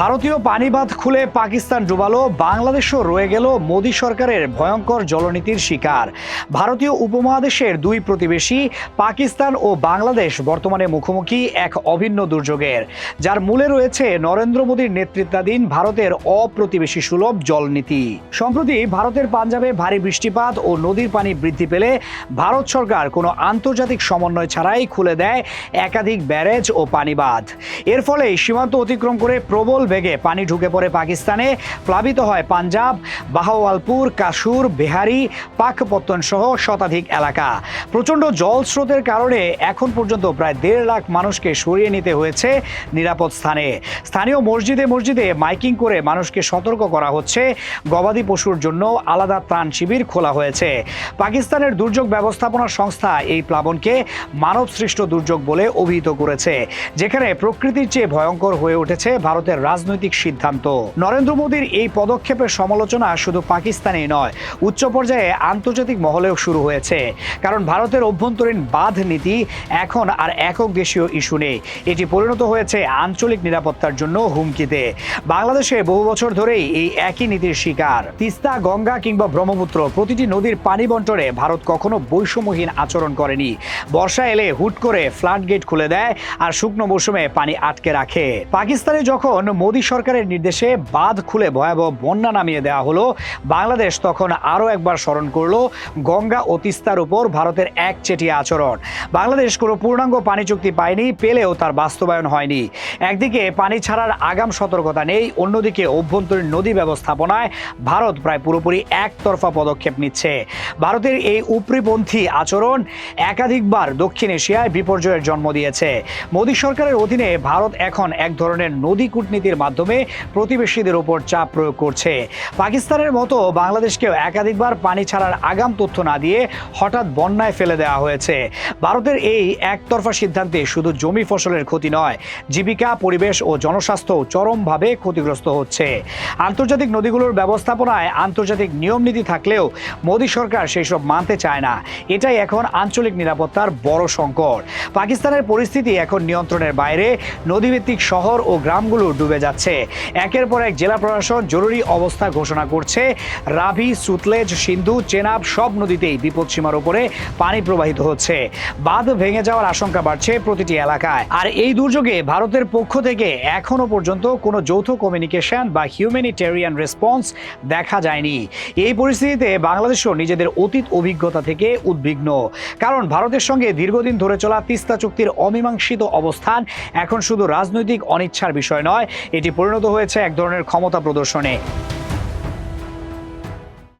ভারতীয় পানিবাঁধ খুলে পাকিস্তান ডুবালো, বাংলাদেশও রয়ে গেল মোদী সরকারের ভয়ঙ্কর জলনীতির শিকার। ভারতীয় উপমহাদেশের দুই প্রতিবেশী, পাকিস্তান ও বাংলাদেশ বর্তমানে মুখোমুখি এক অভিন্ন দুর্যোগের। যার মূলে রয়েছে নরেন্দ্র মোদীর নেতৃত্বাধীন ভারতের অপ্রতিবেশী সুলভ জলনীতি। সম্প্রতি ভারতের পাঞ্জাবে ভারী বৃষ্টিপাত ও নদীর পানি বৃদ্ধি পেলে ভারত সরকার কোনো আন্তর্জাতিক সমন্বয় ছাড়াই খুলে দেয় একাধিক ব্যারেজ ও পানিবাঁধ। এর ফলে সীমান্ত অতিক্রম করে প্রবল বেগে পানি ঢুকে পড়ে পাকিস্তানে। প্লাবিত হয় পাঞ্জাব, বাহাওয়ালপুর কাসুর বিহারি, পাকপত্তন সহ শতাধিক এলাকা। প্রচণ্ড জল স্রোতের কারণে এখন পর্যন্ত প্রায় দেড় লাখ মানুষকে সরিয়ে নিতে হয়েছে নিরাপদ স্থানে। স্থানীয় মসজিদে মসজিদে মাইকিং করে মানুষকে সতর্ক করা হচ্ছে। গবাদি পশুর জন্য আলাদা ত্রাণ শিবির খোলা হয়েছে। পাকিস্তানের দুর্যোগ ব্যবস্থাপনা সংস্থা এই প্লাবনকে মানবসৃষ্ট দুর্যোগ বলে অভিহিত করেছে, যেখানে প্রকৃতির চেয়ে ভয়ঙ্কর হয়ে উঠেছে ভারতের রাজনৈতিক সিদ্ধান্ত। নরেন্দ্র মোদীর এই পদক্ষেপের সমালোচনা শুধু পাকিস্তানেই নয়, উচ্চ পর্যায়ে আন্তর্জাতিক মহলেও শুরু হয়েছে। কারণ ভারতের অভ্যন্তরীণ বাঁধ নীতি এখন আর একক দেশীয় ইস্যু নেই। এটি পরিণত হয়েছে আঞ্চলিক নিরাপত্তার জন্য হুমকিতে। বাংলাদেশে বহু বছর ধরেই এই একই নীতির শিকার। তিস্তা, গঙ্গা কিংবা ব্রহ্মপুত্র প্রতিটি নদীর পানি বন্টনে ভারত কখনো বৈষম্যহীন আচরণ করেনি। বর্ষা এলে হুট করে ফ্লাড গেট খুলে দেয় আর শুকনো মৌসুমে পানি আটকে রাখে। পাকিস্তানে যখন মোদী সরকারের নির্দেশে বাঁধ খুলে ভয়াবহ বন্যা নামিয়ে দেওয়া হলো। বাংলাদেশ তখন আরও একবার স্মরণ করল গঙ্গা ও তিস্তার উপর ভারতের একচেটিয়া আচরণ। বাংলাদেশ কোনো পূর্ণাঙ্গ পানি চুক্তি পায়নি, পেলেও তার বাস্তবায়ন হয়নি। একদিকে পানি ছাড়ার আগাম সতর্কতা নেই, অন্যদিকে অভ্যন্তরীণ নদী ব্যবস্থাপনায় ভারত প্রায় পুরোপুরি একতরফা পদক্ষেপ নিচ্ছে। ভারতের এই উপরিপন্থী আচরণ একাধিকবার দক্ষিণ এশিয়ায় বিপর্যয়ের জন্ম দিয়েছে। মোদী সরকারের অধীনে ভারত এখন এক ধরনের নদী কূটনীতির মাধ্যমে প্রতিবেশীদের উপর চাপ প্রয়োগ করছে। পাকিস্তানের মতো বাংলাদেশকেও একাধিকবার পানি ছাড়ার আগাম তথ্য না দিয়ে হঠাৎ বন্যায় ফেলে দেওয়া হয়েছে। ভারতের এই একতরফা সিদ্ধান্তে শুধু জমি ফসলের ক্ষতি নয়, জীবিকা, পরিবেশ ও জনস্বাস্থ্য চরমভাবে ক্ষতিগ্রস্ত হচ্ছে। আন্তর্জাতিক নদীগুলোর ব্যবস্থাপনায় আন্তর্জাতিক নিয়মনীতি থাকলেও মোদী সরকার সেই সব মানতে চায় না। এটাই এখন আঞ্চলিক নিরাপত্তার বড় সংকট। পাকিস্তানের পরিস্থিতি এখন নিয়ন্ত্রণের বাইরে। নদীভিত্তিক শহর ও গ্রামগুলো ডুবে যাচ্ছে। একের পর এক জেলা প্রশাসন জরুরি অবস্থা ঘোষণা করছে। রাভি, সুতলেজ, সিন্ধু, চেনাব সব নদীতেই বিপদসীমার উপরে পানি প্রবাহিত হচ্ছে। বাঁধ ভেঙে যাওয়ার আশঙ্কা বাড়ছে প্রতিটি এলাকায়। আর এই দুর্যোগে ভারতের পক্ষ থেকে এখনও পর্যন্ত কোনো যৌথ কমিউনিকেশন বা হিউম্যানিটেরিয়ান রেসপন্স দেখা যায়নি। এই পরিস্থিতিতে বাংলাদেশও নিজেদের অতীত অভিজ্ঞতা থেকে উদ্বিগ্ন। কারণ ভারতের সঙ্গে দীর্ঘদিন ধরে চলা তিস্তা চুক্তির অমীমাংসিত অবস্থান এখন শুধু রাজনৈতিক অনিচ্ছার বিষয় নয় এটি পরিণত হয়েছে এক ধরনের ক্ষমতা প্রদর্শনে।